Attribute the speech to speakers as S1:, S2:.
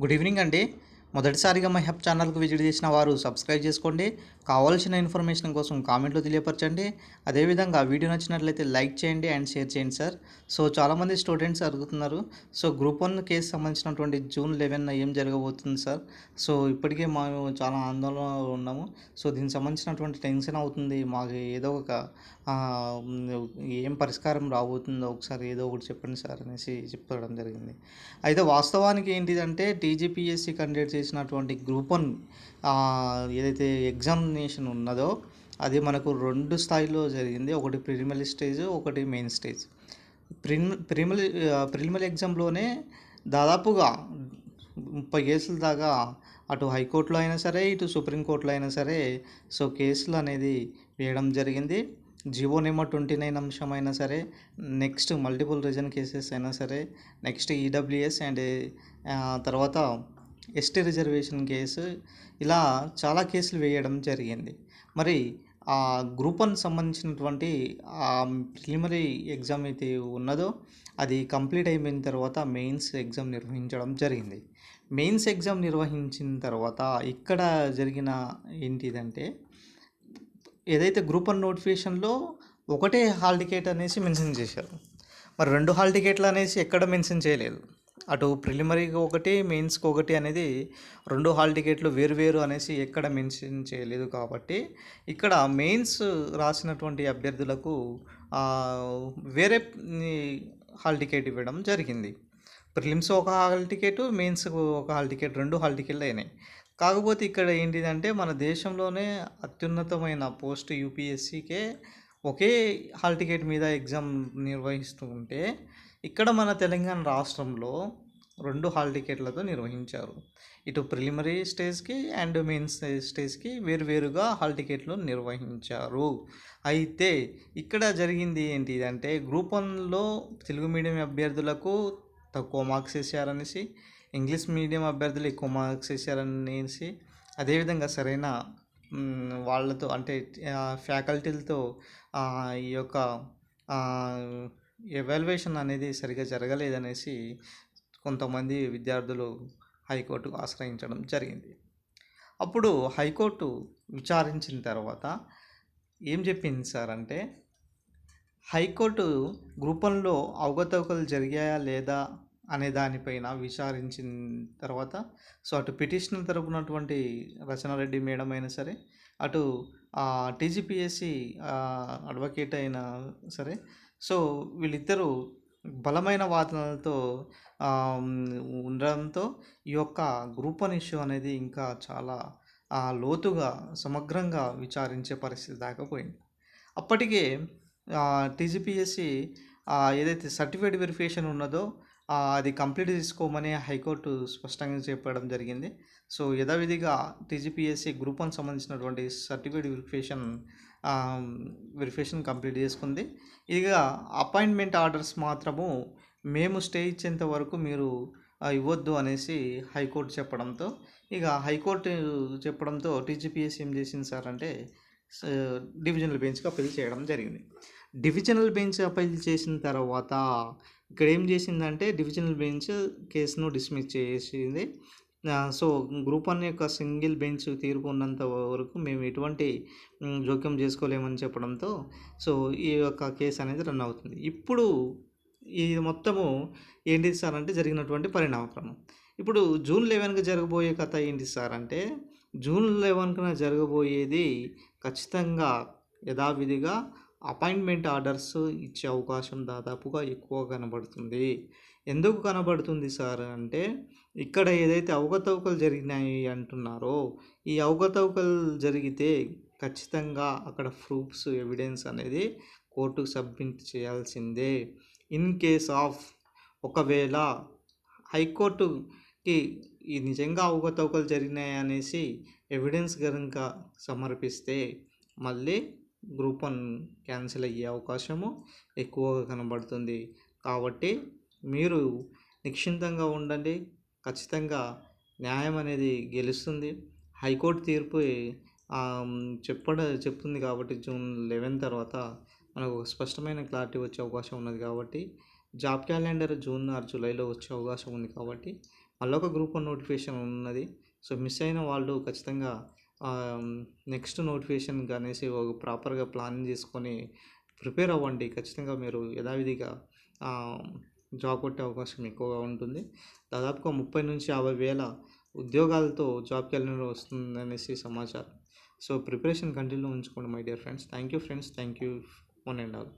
S1: Good evening అండి. మొదటిసారిగా my హెప్ ఛానల్కు విజిట్ చేసిన వారు సబ్స్క్రైబ్ చేసుకోండి. కావాల్సిన ఇన్ఫర్మేషన్ కోసం కామెంట్లో తెలియపరచండి. అదేవిధంగా వీడియో నచ్చినట్లయితే లైక్ చేయండి అండ్ షేర్ చేయండి సార్. సో చాలామంది స్టూడెంట్స్ అడుగుతున్నారు. సో గ్రూప్ వన్ కేసు సంబంధించినటువంటి జూన్ లెవెన్ ఏం జరగబోతుంది సార్? సో ఇప్పటికే మేము చాలా ఆందోళనలో ఉన్నాము. సో దీనికి సంబంధించినటువంటి టెన్షన్ అవుతుంది. మాకు ఏదో ఒక ఏం పరిష్కారం రాబోతుందో ఒకసారి ఏదో ఒకటి చెప్పండి సార్ అనేసి చెప్పడం జరిగింది. అయితే వాస్తవానికి ఏంటిదంటే టీజీపీఎస్సీ కండక్ట్ చేసినటువంటి గ్రూప్ వన్ ఏదైతే ఎగ్జామినేషన్ ఉన్నదో అది మనకు రెండు స్థాయిలో జరిగింది. ఒకటి ప్రిలిమినరీ స్టేజ్ ఒకటి main stage. Prim preliminary preliminary ఎగ్జామ్లోనే దాదాపుగా ముప్పై కేసుల దాకా అటు హైకోర్టులో అయినా సరే ఇటు సుప్రీంకోర్టులో అయినా సరే సో కేసులు అనేది వేయడం జరిగింది. జివో నెంబర్ ట్వంటీ నైన్ అంశం అయినా సరే నెక్స్ట్ మల్టిపుల్ రీజన్ కేసెస్ అయినా సరే నెక్స్ట్ ఈడబ్ల్యూఎస్ అండ్ తర్వాత ఎస్టీ రిజర్వేషన్ కేసు ఇలా చాలా కేసులు వేయడం జరిగింది. మరి ఆ గ్రూప్ వన్ సంబంధించినటువంటి ఆ ప్రిలిమినరీ ఎగ్జామ్ అయితే ఉన్నదో అది కంప్లీట్ అయిపోయిన తర్వాత మెయిన్స్ ఎగ్జామ్ నిర్వహించడం జరిగింది. మెయిన్స్ ఎగ్జామ్ నిర్వహించిన తర్వాత ఇక్కడ జరిగిన ఏంటిదంటే ఏదైతే గ్రూప్ వన్ నోటిఫికేషన్లో ఒకటే హాల్ టికెట్ అనేసి మెన్షన్ చేశారు. మరి రెండు హాల్ టికెట్లు అనేసి ఎక్కడ మెన్షన్ చేయలేదు. అటు ప్రిలిమరీకి ఒకటి మెయిన్స్కి ఒకటి అనేది రెండు హాల్ టికెట్లు వేరు వేరు అనేసి ఎక్కడ మెన్షన్ చేయలేదు కాబట్టి ఇక్కడ మెయిన్స్ రాసినటువంటి అభ్యర్థులకు వేరే హాల్ టికెట్ ఇవ్వడం జరిగింది. ప్రిలిమ్స్ ఒక హాల్ టికెట్ మెయిన్స్ ఒక హాల్ టికెట్ రెండు హాల్ టికెట్లు అయినాయి. కాకపోతే ఇక్కడ ఏంటిదంటే మన దేశంలోనే అత్యున్నతమైన పోస్ట్ యూపీఎస్సీకే ఒకే హాల్ టికెట్ మీద ఎగ్జామ్ నిర్వహిస్తూ ఉంటే ఇక్కడ మన తెలంగాణ రాష్ట్రంలో రెండు హాల్ టికెట్లతో నిర్వహించారు. ఇటు ప్రిలిమరీ స్టేజ్కి అండ్ మెయిన్ స్టేజ్కి వేరువేరుగా హాల్ టికెట్లు నిర్వహించారు. అయితే ఇక్కడ జరిగింది ఏంటి అంటే గ్రూప్ వన్లో తెలుగు మీడియం అభ్యర్థులకు తక్కువ మార్క్స్ వేసారనేసి ఇంగ్లీష్ మీడియం అభ్యర్థులు ఎక్కువ మార్క్స్ వేసారనేసి అదేవిధంగా సరైన వాళ్ళతో అంటే ఫ్యాకల్టీలతో ఈ యొక్క ఎవాల్యుయేషన్ అనేది సరిగా జరగలేదనేసి కొంతమంది విద్యార్థులు హైకోర్టుకు ఆశ్రయించడం జరిగింది. అప్పుడు హైకోర్టు విచారించిన తర్వాత ఏం చెప్పింది సార్ అంటే హైకోర్టు గ్రూపంలో అవకతవకలు జరిగాయా లేదా అనే దానిపైన విచారించిన తర్వాత సో అటు పిటిషన్ తరపునటువంటి రచనారెడ్డి మేడం అయినా సరే అటు టీజీపీఎస్సి అడ్వకేట్ అయినా సరే. సో వీళ్ళిద్దరూ బలమైన వాదనలతో ఉండడంతో ఈ యొక్క గ్రూప్ వన్ ఇష్యూ అనేది ఇంకా చాలా లోతుగా సమగ్రంగా విచారించే పరిస్థితి దాకా పోయింది. అప్పటికే టీజీపీఎస్సి ఏదైతే సర్టిఫికేట్ వెరిఫికేషన్ ఉన్నదో అది కంప్లీట్ చేసుకోమని హైకోర్టు స్పష్టంగా చెప్పడం జరిగింది. సో యథావిధిగా టీజీపీఎస్సీ గ్రూప్ వన్ సంబంధించినటువంటి సర్టిఫికేట్ వెరిఫికేషన్ వెరిఫికేషన్ కంప్లీట్ చేసుకుంది. ఇక అపాయింట్మెంట్ ఆర్డర్స్ మాత్రము మేము స్టే ఇచ్చేంత వరకు మీరు ఇవ్వద్దు అనేసి హైకోర్టు చెప్పడంతో ఇక హైకోర్టు చెప్పడంతో టీజీపీఎస్సీ ఏం చేసింది సార్ అంటే డివిజనల్ బెంచ్కి అప్పీల్ చేయడం జరిగింది. డివిజనల్ బెంచ్ అప్పీల్ చేసిన తర్వాత ఇక్కడ ఏం చేసిందంటే డివిజనల్ బెంచ్ కేసును డిస్మిస్ చేసింది. సో గ్రూప్ వన్ యొక్క సింగిల్ బెంచ్ తీర్పు ఉన్నంత వరకు మేము ఎటువంటి జోక్యం చేసుకోలేమని చెప్పడంతో సో ఈ యొక్క కేసు అనేది రన్ అవుతుంది. ఇప్పుడు ఇది మొత్తము ఏంటి సార్ అంటే జరిగినటువంటి పరిణామక్రమం. ఇప్పుడు జూన్ లెవెన్కి జరగబోయే కథ ఏంటి సార్ అంటే జూన్ లెవెన్కి జరగబోయేది ఖచ్చితంగా యథావిధిగా అపాయింట్మెంట్ ఆర్డర్స్ ఇచ్చే అవకాశం దాదాపుగా ఎక్కువ కనబడుతుంది. ఎందుకు కనబడుతుంది సార్ అంటే ఇక్కడ ఏదైతే అవకతవకలు జరిగినాయి అంటున్నారో ఈ అవకతవకలు జరిగితే ఖచ్చితంగా అక్కడ ప్రూఫ్స్ ఎవిడెన్స్ అనేది కోర్టుకు సబ్మిట్ చేయాల్సిందే. ఇన్ కేస్ ఆఫ్ ఒకవేళ హైకోర్టుకి ఈ నిజంగా అవకతవకలు జరిగినాయి అనేసి ఎవిడెన్స్ కనుక సమర్పిస్తే మళ్ళీ గ్రూప్ వన్ క్యాన్సిల్ అయ్యే అవకాశము ఎక్కువగా కనబడుతుంది. కాబట్టి మీరు నిశ్చింతంగా ఉండండి. ఖచ్చితంగా న్యాయం అనేది గెలుస్తుంది. హైకోర్టు తీర్పు చెప్పడ చెప్తుంది కాబట్టి జూన్ లెవెన్ తర్వాత మనకు ఒక స్పష్టమైన క్లారిటీ వచ్చే అవకాశం ఉన్నది కాబట్టి జాబ్ క్యాలెండర్ జూన్ ఆర్ జూలైలో వచ్చే అవకాశం ఉంది కాబట్టి మళ్ళీ ఒక గ్రూప్ వన్ నోటిఫికేషన్ ఉన్నది. సో మిస్ అయిన వాళ్ళు ఖచ్చితంగా నెక్స్ట్ నోటిఫికేషన్ అనేసి ఒక ప్రాపర్గా ప్లాన్ చేసుకొని ప్రిపేర్ అవ్వండి. ఖచ్చితంగా మీరు యథావిధిగా జాబ్ కొట్టే అవకాశం ఎక్కువగా ఉంటుంది. దాదాపుగా ముప్పై నుంచి యాభై వేల ఉద్యోగాలతో జాబ్ క్యాలెండర్ వస్తుంది అనేసి సమాచారం. సో ప్రిపరేషన్ కంటిన్యూ ఉంచుకోండి my dear friends. Thank you friends. Thank you one and all.